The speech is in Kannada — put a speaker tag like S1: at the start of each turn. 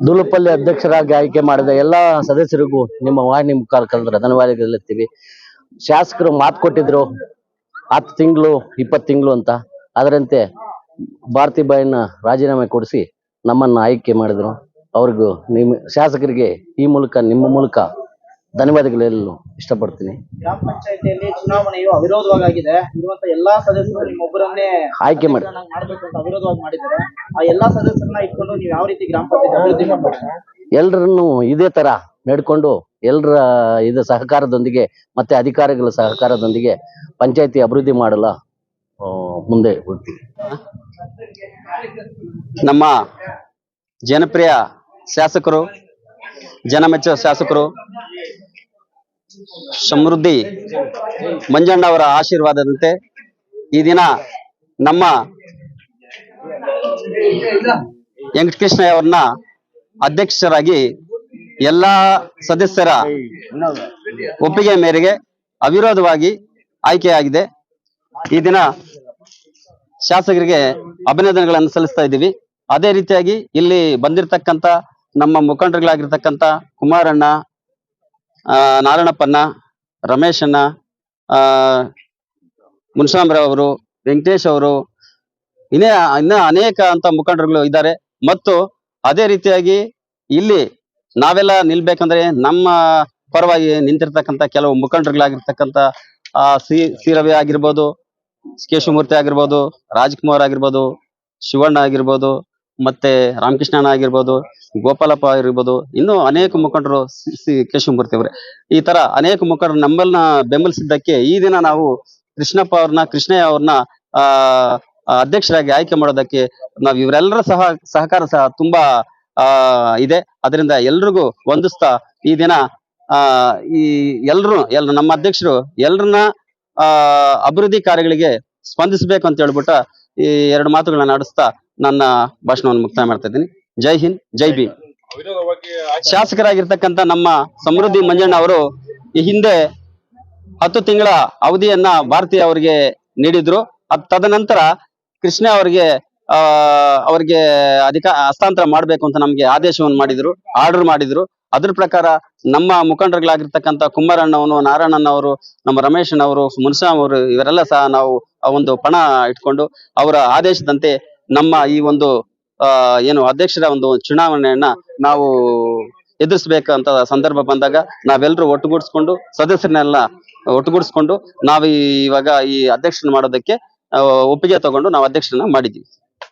S1: ದುಲುಪಲ್ಲಿ ಅಧ್ಯಕ್ಷರಾಗಿ ಆಯ್ಕೆ ಮಾಡಿದ ಎಲ್ಲಾ ಸದಸ್ಯರಿಗೂ ನಿಮ್ಮ ವಾಹಿನಿ ಮುಖಾಂತರ ಧನ್ಯವಾದಗಳಿರ್ತೀವಿ ಶಾಸಕರು ಮಾತು ಕೊಟ್ಟಿದ್ರು ಹತ್ತು ತಿಂಗಳು, ಇಪ್ಪತ್ತು ತಿಂಗಳು ಅಂತ. ಅದರಂತೆ ಭಾರತಿ ಬಾಯಿನ ರಾಜೀನಾಮೆ ಕೊಡಿಸಿ ನಮ್ಮನ್ನ ಆಯ್ಕೆ ಮಾಡಿದ್ರು. ಅವ್ರಿಗೂ ನಿಮ್ಮ ಶಾಸಕರಿಗೆ ಈ ಮೂಲಕ ನಿಮ್ಮ ಮೂಲಕ ಧನ್ಯವಾದಗಳು ಹೇಳಲು ಇಷ್ಟಪಡ್ತೀನಿ.
S2: ಗ್ರಾಮ ಪಂಚಾಯತಿಯಲ್ಲಿ ಚುನಾವಣೆಯು ಅವಿರೋಧವಾಗಿದೆ. ಇರುವಂತ ಎಲ್ಲಾ ಸದಸ್ಯರು ನಿಮ್ಮೊಬ್ಬರನ್ನೇ
S1: ಆಯ್ಕೆ ಮಾಡಿ.
S2: ಮಾಡಬೇಕು ಅಂತ ಅವಿರೋಧವಾಗಿ ಮಾಡಿದ್ದಾರೆ. ಆ ಎಲ್ಲಾ ಸದಸ್ಯರನ್ನ ಇಟ್ಕೊಂಡು ನೀವು ಯಾವ ರೀತಿ ಗ್ರಾಮ ಪಂಚಾಯತ್ ಅಭಿವೃದ್ಧಿ ಮಾಡ್ಬೇಕು?
S1: ಎಲ್ರನ್ನು ಇದೇ ತರ ನಡ್ಕೊಂಡು ಎಲ್ಲರ ಇದು ಸಹಕಾರದೊಂದಿಗೆ ಮತ್ತೆ ಅಧಿಕಾರಿಗಳ ಸಹಕಾರದೊಂದಿಗೆ ಪಂಚಾಯತಿ ಅಭಿವೃದ್ಧಿ ಮಾಡಲು ಆ, ಮುಂದೆ ಹೋಗ್ತೀವಿ.
S3: ನಮ್ಮ ಜನಪ್ರಿಯ ಶಾಸಕರು ಜನಮೆಚ್ಚುವ ಶಾಸಕರು ಸಮೃದ್ಧಿ ಮಂಜಣ್ಣ ಅವರ ಆಶೀರ್ವಾದದಂತೆ ಈ ದಿನ ನಮ್ಮ ವೆಂಕಟಕೃಷ್ಣ ಅವ್ರನ್ನ ಅಧ್ಯಕ್ಷರಾಗಿ ಎಲ್ಲಾ ಸದಸ್ಯರ ಒಪ್ಪಿಗೆ ಮೇರೆಗೆ ಅವಿರೋಧವಾಗಿ ಆಯ್ಕೆಯಾಗಿದೆ. ಈ ದಿನ ಶಾಸಕರಿಗೆ ಅಭಿನಂದನೆಗಳನ್ನು ಸಲ್ಲಿಸ್ತಾ ಇದ್ದೀವಿ. ಅದೇ ರೀತಿಯಾಗಿ ಇಲ್ಲಿ ಬಂದಿರತಕ್ಕಂತ ನಮ್ಮ ಮುಖಂಡರುಗಳಾಗಿರ್ತಕ್ಕಂಥ ಕುಮಾರಣ್ಣ ಆ, ನಾರಾಯಣಪ್ಪಣ್ಣ ರಮೇಶಣ್ಣ ಮುನ್ಸಾಮ್ರಾವ್ ಅವರು ವೆಂಕಟೇಶ್ ಅವರು ಇನ್ನೇ ಇನ್ನ ಅನೇಕ ಅಂತ ಮುಖಂಡರುಗಳು ಇದ್ದಾರೆ. ಮತ್ತು ಅದೇ ರೀತಿಯಾಗಿ ಇಲ್ಲಿ ನಾವೆಲ್ಲ ನಿಲ್ಬೇಕಂದ್ರೆ ನಮ್ಮ ಪರವಾಗಿ ನಿಂತಿರ್ತಕ್ಕಂಥ ಕೆಲವು ಮುಖಂಡರುಗಳಾಗಿರ್ತಕ್ಕಂಥ ಆ ಸಿ ಸಿ ರವಿ ಆಗಿರ್ಬೋದು ಕೇಶವಮೂರ್ತಿ ಆಗಿರ್ಬೋದು ರಾಜ್ಕುಮಾರ್ ಆಗಿರ್ಬೋದು ಶಿವಣ್ಣ ಆಗಿರ್ಬೋದು ಮತ್ತೆ ರಾಮಕೃಷ್ಣನ ಆಗಿರ್ಬೋದು, ಗೋಪಾಲಪ್ಪ ಆಗಿರ್ಬೋದು, ಇನ್ನೂ ಅನೇಕ ಮುಖಂಡರು ಕೇಶವಮೂರ್ತಿ ಅವರೇ ಈ ತರ ಅನೇಕ ಮುಖಂಡರು ನಮ್ಮನ್ನ ಬೆಂಬಲಿಸಿದ್ದಕ್ಕೆ ಈ ದಿನ ನಾವು ಕೃಷ್ಣಪ್ಪ ಅವ್ರನ್ನ, ಕೃಷ್ಣಯ್ಯ ಅವ್ರನ್ನ, ಆ ಅಧ್ಯಕ್ಷರಾಗಿ ಆಯ್ಕೆ ಮಾಡೋದಕ್ಕೆ ನಾವು ಇವರೆಲ್ಲರ ಸಹ, ಸಹಕಾರ ಸಹ ತುಂಬಾ, ಆ, ಇದೆ. ಅದರಿಂದ ಎಲ್ರಿಗೂ ವಂದಿಸ್ತಾ ಈ ದಿನ, ಆ, ಈ ಎಲ್ರು ಎಲ್ರು ನಮ್ಮ ಅಧ್ಯಕ್ಷರು ಎಲ್ರನ್ನ, ಆ, ಅಭಿವೃದ್ಧಿ ಕಾರ್ಯಗಳಿಗೆ ಸ್ಪಂದಿಸಬೇಕು ಅಂತ ಹೇಳ್ಬಿಟ್ಟ ಈ ಎರಡು ಮಾತುಗಳನ್ನ ಆಡಿಸ್ತಾ ನನ್ನ ಭಾಷಣವನ್ನು ಮುಕ್ತಾಯ ಮಾಡ್ತಾ ಇದ್ದೀನಿ. ಜೈ ಹಿಂದ್, ಜೈ ಭೀಮ್. ಶಾಸಕರಾಗಿರ್ತಕ್ಕಂಥ ನಮ್ಮ ಸಮೃದ್ಧಿ ಮಂಜಣ್ಣ ಅವರು ಈ ಹಿಂದೆ ಹತ್ತು ತಿಂಗಳ ಅವಧಿಯನ್ನ ಭಾರತಿ ಅವರಿಗೆ ನೀಡಿದ್ರು. ತದನಂತರ ಕೃಷ್ಣ ಅವರಿಗೆ, ಆ, ಅವರಿಗೆ ಅಧಿಕ, ಹಸ್ತಾಂತರ ಮಾಡ್ಬೇಕು ಅಂತ ನಮ್ಗೆ ಆದೇಶವನ್ನು ಮಾಡಿದ್ರು, ಆರ್ಡರ್ ಮಾಡಿದ್ರು. ಅದ್ರ ಪ್ರಕಾರ ನಮ್ಮ ಮುಖಂಡರುಗಳಾಗಿರ್ತಕ್ಕಂಥ ಕುಮಾರಣ್ಣವನು ನಾರಾಯಣನವರು ನಮ್ಮ ರಮೇಶನವರು ಮುನ್ಸಾಮ್ ಅವರು, ಇವರೆಲ್ಲ ಸಹ ನಾವು ಒಂದು ಪಣ ಇಟ್ಕೊಂಡು ಅವರ ಆದೇಶದಂತೆ ನಮ್ಮ ಈ ಒಂದು ಏನು ಅಧ್ಯಕ್ಷರ ಒಂದು ಚುನಾವಣೆಯನ್ನ ನಾವು ಎದುರಿಸಬೇಕಂತ ಸಂದರ್ಭ ಬಂದಾಗ ನಾವೆಲ್ಲರೂ ಒಟ್ಟುಗೂಡಿಸ್ಕೊಂಡು, ಸದಸ್ಯರನ್ನೆಲ್ಲ ಒಟ್ಟುಗೂಡಿಸ್ಕೊಂಡು ನಾವು ಇವಾಗ ಈ ಅಧ್ಯಕ್ಷನ ಮಾಡೋದಕ್ಕೆ ಒಪ್ಪಿಗೆ ತಗೊಂಡು ನಾವು ಅಧ್ಯಕ್ಷರನ್ನ ಮಾಡಿದ್ವಿ.